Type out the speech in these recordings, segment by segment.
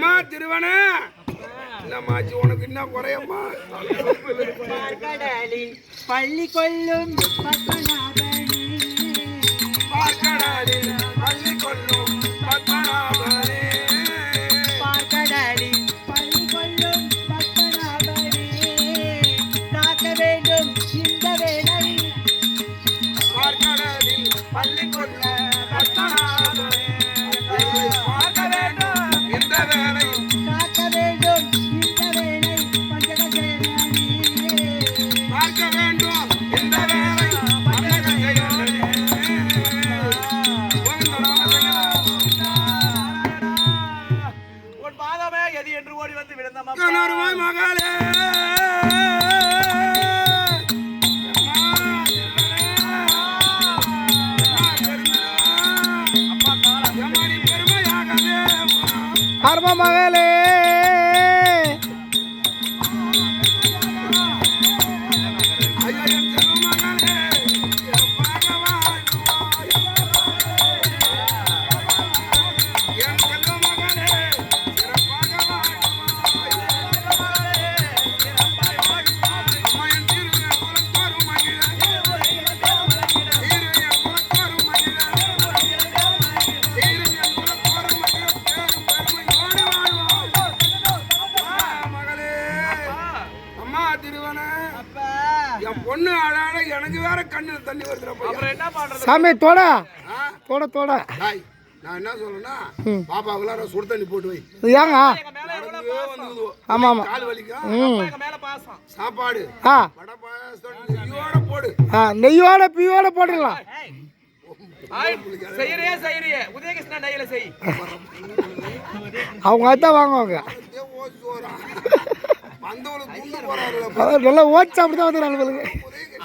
அம்மா திருவன என்னம்மாச்சு உனக்கு என்ன குறையம்மா. பள்ளி கொள்ளும் பள்ளி கொள்ளும் பத்மநாபனே. அரும மகளே சாமி தோட. ஆ? தோட தோட. ஹாய் நான் என்ன சொல்றேன்னா பாப்பாவுக்குள்ள சுடு தண்ணி போட்டு வை. ஏங்க? எங்க மேல எவ்வளவு நடந்தே வந்துக்குது. ஆமா ஆமா. கால் வலிக்கும் சாப்பாடு. ஆ. நெய்யோட போடு. ஆ நெய்யோட பியோட போட்டுடலாம் அவங்க அதான் வாங்குவாங்க. அதான் நல்லா ஓட்டு சாப்பிட்டு தான் வந்து நம்மளுக்கு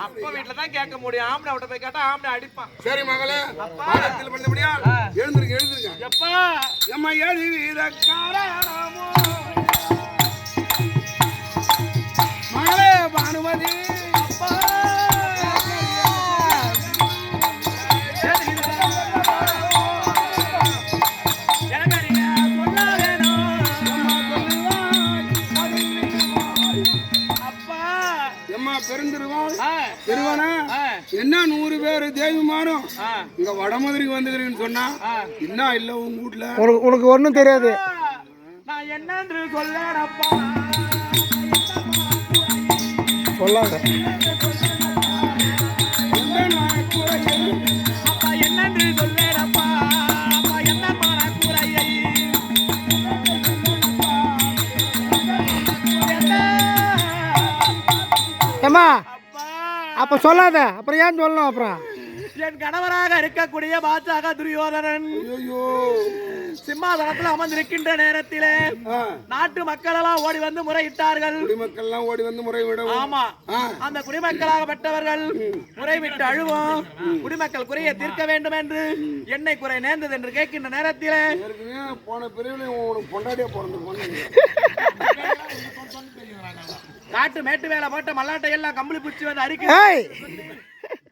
அப்பா வீட்டுல தான் கேட்க முடியும். ஆம்பளை அவட்ட போய் கேட்டா ஆம்பளை அடிப்பான். சரி மகளே பாடத்தில் பண்ணபடியா எழுந்திருங்க எழுந்திருங்க. எப்பா? எம்மா எழுதி வீரக்காரமோ மகளே பானுமதி. அப்பா. இங்க வடமதுரைக்கு வந்துக்கிறீங்கன்னு சொன்னா என்ன இல்ல உங்க வீட்டுல உனக்கு உனக்கு ஒன்றும் தெரியாது. நான் என்னன்று சொல்லப்பா சொல்லாங்க அப்பா என்னன்று சொல்லேனப்பா அப்பா என்ன பார கூரையை ஏம்மா அப்பா அப்போ சொல்லாத. அப்புறம் ஏன் சொல்லணும் அப்புறம்? என் கணவராக இருக்கக்கூடிய பாஜக துரியோதனன். ஐயோ சிம்மாசனத்தில் அமர்ந்திருக்கின்ற நேரத்திலே நாட்டு மக்கள் எல்லாம் ஓடி வந்து முறையிட்டார்கள். குடிமக்கள்லாம் ஓடி வந்து முறை விட ஆமா. அந்த குடிமக்களாகப்பட்டவர்கள் முறைவிட்டு அழுவோம். குடிமக்கள் குறையை தீர்க்க வேண்டும் என்று என்னை குறை நேர்ந்தது என்று கேட்கின்ற நேரத்திலே போன பிரிவுல உனக்கு பொண்டாட்டியா பிறந்து காட்டு மேட்டு வேலை போட்ட மல்லாட்டை எல்லாம் கம்பளி பிடிச்சி வந்து அறிக்கை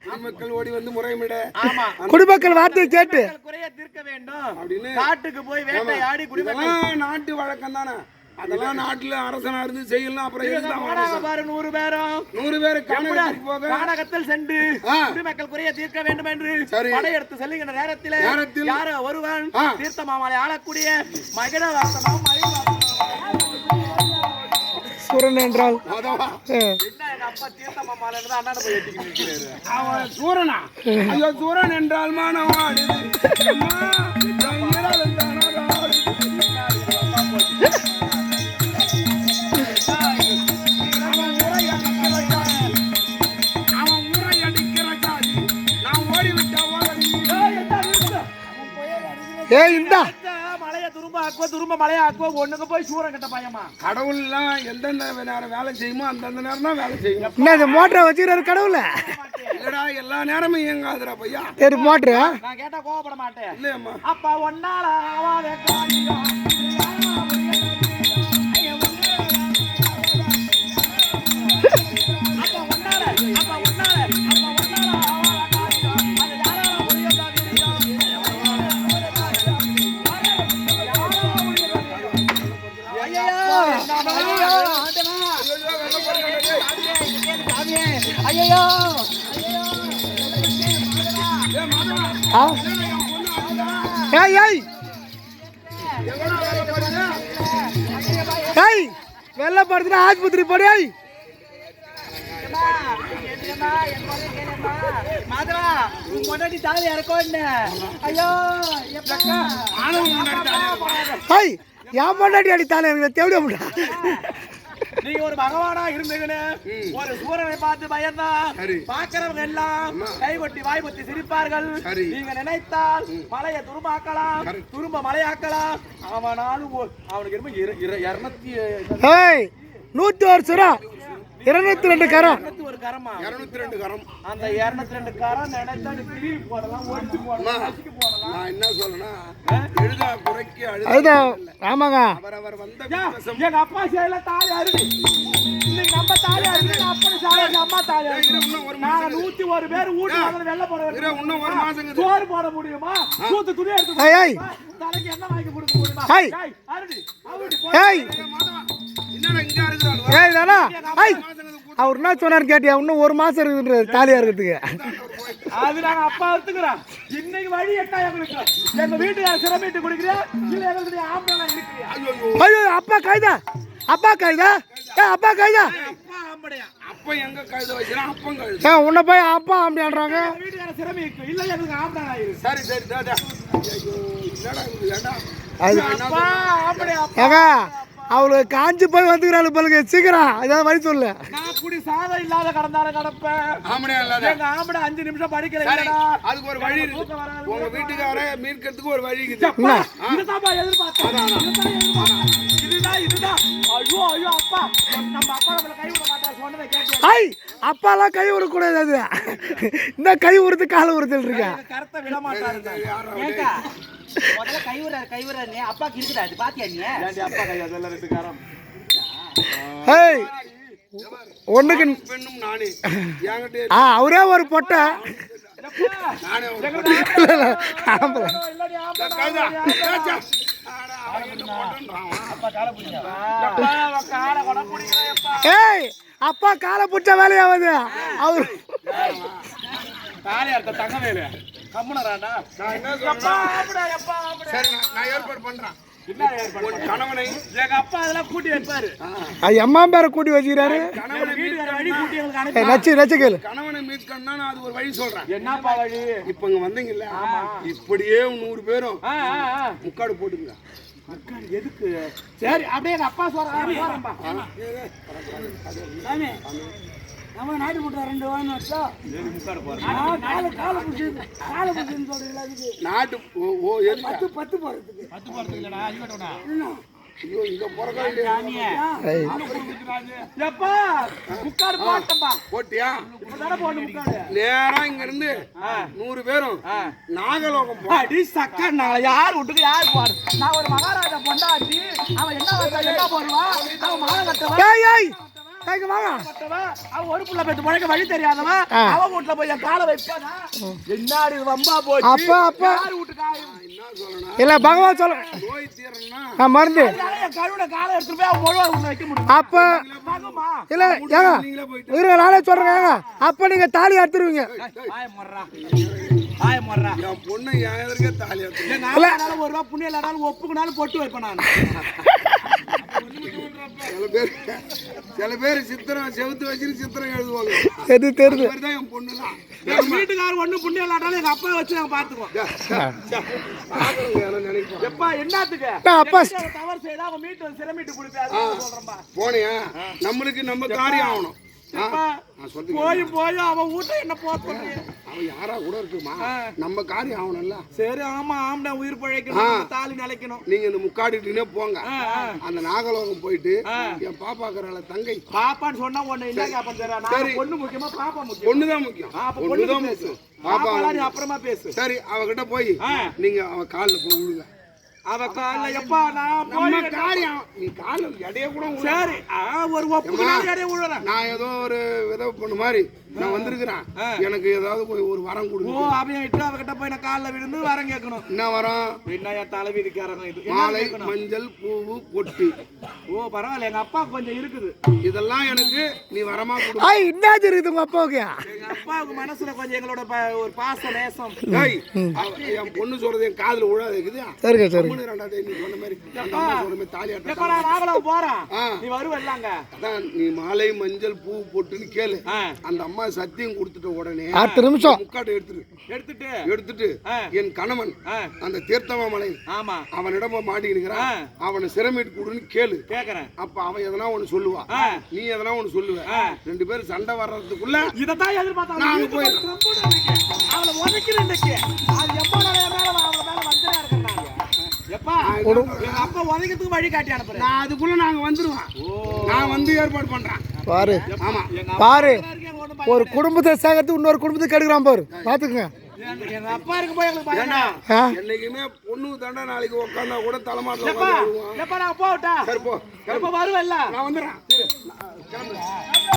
ஏய் குடிமக்கள் ஓடி வந்து முறையிட ஆமா. குடிமக்கள் வார்த்தையை கேட்டு. மக்கள் குறையை தீர்க்க வேண்டும். அப்படின்னு காட்டுக்கு போய் வேட்டையாடி குடிமக்கள். நாட்டு வழக்கம் தானே. அதெல்லாம் நாட்டுல அரசனா இருந்து செய்யலாம் அப்புறம் பாரு நூறு பேரும் நூறு பேர் கானகத்தில் சென்று. குடிமக்கள் குறைய தீர்க்க வேண்டும் என்று. படையெடுத்து செல்லுகின்ற நேரத்திலே யாரோ ஒருவன். தீர்த்த மாமலை ஆளக்கூடிய மகிழ வாசனம் நிற்கிறாரு. அவன் சூரனா ஐயோ சூரன் என்றால் மானவாடுது ஏய் இந்தா. மலைய துரும்ப ஆக்குவ துரும்ப மலைய ஆக்குவ ஒண்ணுக்கு போய் சூரம் கட்ட பயமா கடவுள்லாம் எந்தெந்த நேரம் வேலை செய்யுமோ அந்தந்த நேரம் தான் வேலை செய்யும். என்ன இது மோட்டரை வச்சுக்கிறாரு கடவுள? இல்லடா எல்லா நேரமும் இயங்காதுடா பையா. சரி மோட்ரு நான் கேட்டா கோவப்பட மாட்டேன். இல்லையம்மா. அப்பா ஒன்னால ஆவாத ஏய் ஏய். ஏய் வெள்ள படுத்துனா ஆஸ்பத்திரி போடு ஏய். மாதவா முன்னாடி தாலி இறக்கோன்னு ஐயோ தாலி ஏய் என் பொண்டாட்டி அடித்தாலே எனக்கு தேவையா முடியா நீங்க ஒரு பகவானா இருந்தீங்கன்னு ஒரு சூரனை பார்த்து பயந்தா சரி. பாக்குறவங்க எல்லாம் கைகொட்டி வாய் பொத்தி சிரிப்பார்கள். சரி. நீங்க நினைத்தால் மலையை துரும்பாக்கலாம் துரும்ப மலையாக்கலாம். அவனாலும் அவனுக்கு இருநூத்தி நூற்றி ஒரு சுரா இருநூத்தி ரெண்டு கரம். ஒரு கரமா? இருநூத்தி ரெண்டு கரம். அந்த இருநூத்தி ரெண்டு கரம் நினைத்தா நீ போடலாம் ஒடிச்சு போடலாம் போடலாம். நான் என்ன சொல்லனா எழுதா குறைக்கு அழுத ஆமாங்க. அவரவர் வந்த. எங்க அப்பா செய்யல தாலி அருவி இன்னைக்கு நம்ம தாலி அருவி அப்பா எங்க அம்மா தாலி அருவி ஒரு நாங்க மாசம் நூத்தி ஒரு பேர் வீட்டு வந்து வெள்ள போட இரு, இன்னும் ஒரு மாசம். சோறு போட முடியுமா? சூத்து துணி எடுத்து தலைக்கு என்ன வாங்கி கொடுக்க முடியுமா? போ. ஏய் ஏய், தானா? ஏய் அவர் என்ன சொன்னார் கேட்டியா? இன்னும் ஒரு மாசம் இருக்குன்றது தாலியா இருக்கிறதுக்கு. அது நாங்க அப்பா எடுத்துக்கிறோம் இன்னைக்கு வழி எட்டா எங்களுக்கு எங்க வீட்டுக்கார சிரமிட்டு குடிக்கிறியா இல்ல எங்களுக்கு ஆம்பளை இருக்கிறியா ஐயோ அப்பா கைதா? அப்பா கைதா? ஏ அப்பா கைதா? உன்னை போய் அப்பா அப்படின்றாங்க சரி சரி அவளுக்கு காஞ்சி போய் வந்துக்கிறாள் பல்லுங்க சீக்கிரம் ஏதாவது வழி சொல்லு. நான் குடி சாதம் இல்லாத கடந்தாலும் கடப்பேன். ஆமடியா இல்லாத எங்க ஆம்பளை அஞ்சு நிமிஷம் படிக்கல. அதுக்கு ஒரு வழி இருக்கு. உங்க வீட்டுக்கார மீட்கிறதுக்கு ஒரு வழி இருக்குது. இதுதான் எதிர்பார்த்தேன். இதுதான் இதுதான். ஐயோ ஐயோ அப்பா. நம்ம அப்பா நம்மள கை விட மாட்டார். சொன்னதை கேட்டு ஐய் அப்பாலாம் கை விடக்கூடாது அது. இந்த கை உறுத்து கால உறுத்தல் இருக்கா? கருத்தை விட மாட்டாருங்க முதல்ல கைவிடுற கைவிடுறே அப்பாக்கு இருக்குதா அது பாத்தியா நீ ஏன்டி அப்பா கை அதெல்லாம் ரெண்டு காரம் ஏய் ஒண்ணுக்கு பெண்ணும் நானே என்கிட்ட ஆ அவரே ஒரு பொட்டை நானே ஒரு இல்ல, இல்ல, ஆம்பளை. ஏய் அப்பா காலை பிடிச்ச வேலையாவது அவர் தங்கவேலு. கம்முனராண்டா. நான் என்ன அப்பா, சொல்றேன் ஆம்பளை, அப்பா, ஆம்பளை. சரி நான் ஏற்பாடு பண்றேன். கணவனை எங்க அப்பா அதெல்லாம் கூட்டி வைப்பாரு. அம்மா பேரை கூட்டி வச்சுக்கிறாரு. நச்சு நச்சு கேளு. கணவனை மீட்கணும்னா நான் அது ஒரு வழி சொல்றேன். என்னப்பா வழி? இப்ப இங்க வந்தீங்கல்ல? இப்படியே நூறு பேரும் ஆ, ஆ, ஆ. முக்காடு போட்டுங்க எதுக்கு? சரி அப்படியே எங்க அப்பா சொல்றாரு. போறேன்பா. நம்ம நாட்டு முட்டை ரெண்டு வாங்கி வச்சா? காலை காலை பிடிச்சி காலை பிடிச்சின்னு சொல்றீங்களா அதுக்கு? நாட்டு ஓ ஓ எதுக்கு? பத்து போறதுக்கு ஐயோ இங்க ஏய், எப்பா முக்காடு போட்டம்பா போட்டியா? இப்பதானே போட்டு முக்காடு. நேரா இங்க இருந்து நூறு பேரும் நாகலோகம் போ அடி சக்கா நான் யார் வீட்டுக்கு யார் போற நான் ஒரு மகாராஜா பொண்டாட்டி. அவன் என்ன வந்தா என்ன போடுவா? அவன் மாலை வாங்க. கட்டுவா அவன் ஒரு புள்ள பழைக்க வழி தெரியாதவன் ஆ. அவன் வீட்டுல போய் என் காலை வைப்பானா? என்னாடி வம்பா போச்சு? அப்பா, இல்ல பகவான் சொல்ல நோய் தீரணும்னா நான் மருந்து. காலை எடுத்துட்டு போய் அவன் முழுவா உன்னை வைக்க முடியும். அப்ப. மகமா இல்ல ஏங்க இருங்க நானே ஏங்க. அப்ப நீங்க தாலி அறுத்துருவீங்க. பொண்ணு என் எதிர்க்கே தாலி எடுத்து எங்க ஆளுனாலும் ஒரு ரூபா புண்ணியம் இல்லாதாலும் ஒப்புக்குனாலும் பொட்டு வைப்பேன் நான். சில பேர் சில பேர் சித்திரம் செவுத்து வச்சுட்டு சித்திரம் எழுதுவாங்க. எது தெரியுது மாதிரி தான் என் பொண்ணு தான் எங்க வீட்டுக்காரர் ஒண்ணும் புண்ணியம் இல்லாட்டாலும் எங்க அப்பா வச்சு நாங்க பாத்துக்குவோம். நினைப்போம் எப்பா என்னத்துக்கு? நான் அப்பா தவறு செய்தா அவன் மீட்டு சிரமிட்டு கொடுப்பாரு சொல்றேன்பா. போனியா? நம்மளுக்கு நம்ம காரியம் ஆகணும். போய் போய் அவன் வீட்டை என்ன போத்துறீங்க அவன் யாரா கூட இருக்குமா? நம்ம காரியம் ஆகணும்ல. சரி ஆமா ஆம்டா உயிர் பிழைக்கணும் தாலி நிலைக்கணும். நீங்க இந்த முக்காடிட்டுனே போங்க. அந்த நாகலோகம் போயிட்டு என் பாப்பாக்குறாள் தங்கை. பாப்பான்னு சொன்னா ஒண்ணு என்ன கேப்பன் நான் பொண்ணு முக்கியமா பாப்பா முக்கியம்? பொண்ணுதான் முக்கியம். பொண்ணுதான் முக்கியம். பாப்பா அப்புறமா பேசு. சரி அவகிட்ட போய். நீங்க அவ கால்ல போய் விழுங்க. அவ கால எப்பா நான் நம்ம காரியம். நீ கால்ல எடைய கூட. சரி ஆ, ஒரு ஒப்புக்கு விழுறேன் நான் ஏதோ ஒரு விதவை பொண்ணு மாதிரி நான் வந்திருக்கிறேன். எனக்கு ஏதாவது போய் ஒரு வரம் ஓ கொடுங்க அவன் இட்டு அவகிட்ட போய் நான் காலில் விழுந்து வரம் கேட்கணும். என்ன வரம்? என்ன என் தலைவிதிக்காரங்க இது. என்ன மாலை? மஞ்சள் பூவு பொட்டு. ஓ பரவாயில்ல. எங்க அப்பா கொஞ்சம் இருக்குது. இதெல்லாம் எனக்கு நீ வரமா கொடு. ஆய் என்னாச்சு இருக்குது உங்க அப்பாவுக்கு? எங்க அப்பாவுக்கு மனசுல கொஞ்சம் எங்களோட ப- ஒரு பாச நேசம். ஏய், அவ- என் பொண்ணு சொல்றது என் காதுல விழாது இருக்குதா சரிங்க பொண்ணு ரெண்டாவது நீ சொன்ன மாதிரி சொன்ன மாதிரி தாலி எப்ப ஆட்டம் நான் போறேன். நீ வருவல்லாங்க அதான் நீ மாலை மஞ்சள் பூ பொட்டுன்னு கேளு. அந்த அம்மா சத்தியம் கொடுத்துட்ட உடனே அடுத்த நிமிஷம். முக்காட்டை எடுத்துரு. எடுத்துட்டு. எடுத்துட்டு ஆ. என் கணவன் ஆ. அந்த தீர்த்தமாமலை ஆமா. அவனிடம் மாட்டிக்கிறான். அவனை சிரமேட்டு கொடுன்னு கேளு. கேக்குறேன். அப்ப அவன் எதனா ஒண்ணு சொல்லுவா. ஆ. நீ எதனா ஒண்ணு சொல்லுவ. ரெண்டு பேரும் சண்டை வர்றதுக்குள்ள இதத்தான் எதிர்பார்த்தா நாங்க போயிடுறோம். அவளை உதைக்கிறேன் இன்னைக்கு. அது எப்ப அவளை மேல அப்பா உதைக்கிறதுக்கு வழி காட்டி அனுப்புறேன். நான் அதுக்குள்ள நாங்க வந்துருவோம். நான் வந்து ஏற்பாடு பண்றேன். பாரு. பாரு. ஒரு குடும்பத்தை சேர்க்கறது இன்னொரு குடும்பத்தை கெடுக்கிறான் பாரு. எங்க அப்பா இருக்கு போய் எங்களுக்கு என்னைக்குமே பொண்ணு தாண்டா நாளைக்கு உட்காந்தா கூட தலைமாட்டில் போகட்டா? சரி போ. வருவல்ல நான் வந்துடுறேன்.